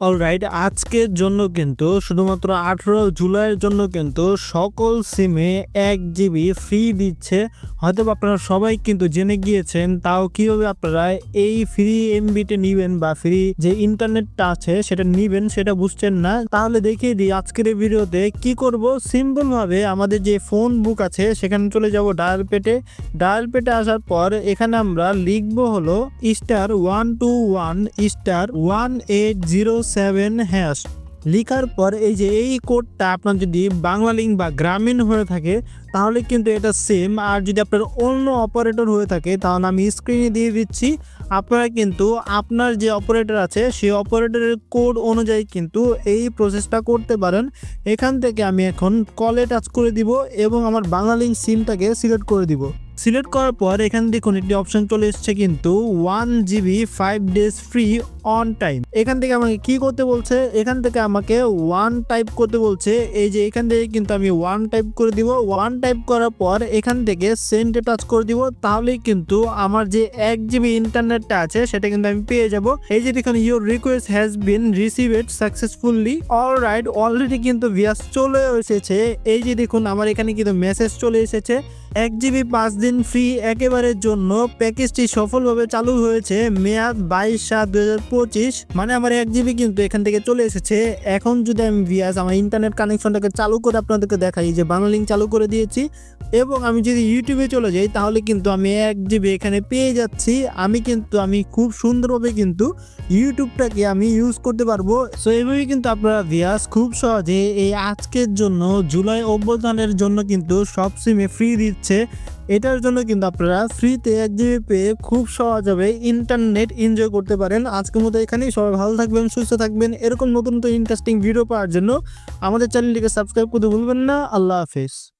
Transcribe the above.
Alright আজকের জন্য কিন্তু, শুধুমাত্র আঠেরো জুলাইয়ের জন্য কিন্তু সকল সিমে এক জিবি ফ্রি দিচ্ছে। হয়তো আপনারা সবাই কিন্তু জেনে গিয়েছেন, তাও কীভাবে আপনারা এই ফ্রি এমবিটা নিবেন বা ফ্রি যে ইন্টারনেটটা আছে, সেটা নিবেন, সেটা বুঝছেন না। তাহলে দেখিয়ে দিই আজকের এই ভিডিওতে কি করব। সিম্পলভাবে আমাদের যে ফোন বুক আছে, সেখানে চলে যাব ডায়াল পেটে। ডায়াল পেটে আসার পর এখানে আমরা লিখব হলো star one two one star one eight zero seven hash লিখার পর এই যে এই কোডটা আপনার যদি বাংলা লিঙ্ক বা গ্রামীণ হয়ে থাকে, তাহলে কিন্তু এটা সেম আর যদি আপনার অন্য অপারেটর হয়ে থাকে, তাহলে আমি স্ক্রিনে দিয়ে দিচ্ছি। আপনারা কিন্তু আপনার যে অপারেটর আছে, সেই অপারেটরের কোড অনুযায়ী কিন্তু এই প্রসেসটা করতে পারেন। এখান থেকে আমি এখন কলে টাচ করে দিব এবং আমার বাংলা লিঙ্ক সিমটাকে সিলেক্ট করে দিব। সিলেক্ট করার পর এখানে দেখুন একটি অপশন চলে এসছে কিন্তু one GB five days free on time এখান থেকে আমাকে কি করতে বলছে? এখান থেকে আমাকে ওয়ান টাইপ করতে বলছে। এই যে এখান থেকে কিন্তু আমি ওয়ান টাইপ করে দিব। ওয়ান টাইপ করার পর এখান থেকে সেন্টে টাচ করে দিব। তাহলেই কিন্তু আমার যে এক জিবি ইন্টারনেটটা আছে, সেটা কিন্তু আমি পেয়ে যাব। এই যে দেখুন your request has been received successfully all right already কিন্তু ভিয়াস চলে এসেছে। এই যে দেখুন, আমার এখানে কিন্তু মেসেজ চলে এসেছে। এক জিবি পাঁচ দিন ফ্রি একেবারের জন্য। প্যাকেজটি সফলভাবে চালু হয়েছে মেয়াদ বাইশ সাত হাজার পঁচিশ মানে আমার এক জিবি কিন্তু এখান থেকে চলে এসেছে। এখন যদি আমি ভিয়াস আমার ইন্টারনেট কানেকশনটাকে চালু করে আপনাদেরকে দেখাই, যে বাংলা লিঙ্ক চালু করে দিয়েছি, এবং আমি যদি ইউটিউবে চলে যাই, তাহলে কিন্তু আমি এক জিবি এখানে পেয়ে যাচ্ছি। আমি কিন্তু, আমি খুব সুন্দরভাবে কিন্তু ইউটিউবটাকে আমি ইউজ করতে পারব। সো এইভাবে কিন্তু আপনারা ভিয়াস খুব সহজে এই আজকের জন্য, জুলাই অভ্যুত্থানের জন্য কিন্তু সব সিমে ফ্রি দিচ্ছে। এটার জন্য কিন্তু আপনারা ফ্রিতে এক জিবি পেয়ে খুব সহজভাবে ইন্টারনেট এনজয় করতে পারেন। আজকের মতো এখানেই, সবাই ভালো থাকবেন, সুস্থ থাকবেন। এরকম নতুন নতুন ইন্টারেস্টিং ভিডিও পাওয়ার জন্য আমাদের চ্যানেলটিকে সাবস্ক্রাইব করতে ভুলবেন না। আল্লাহ হাফেজ।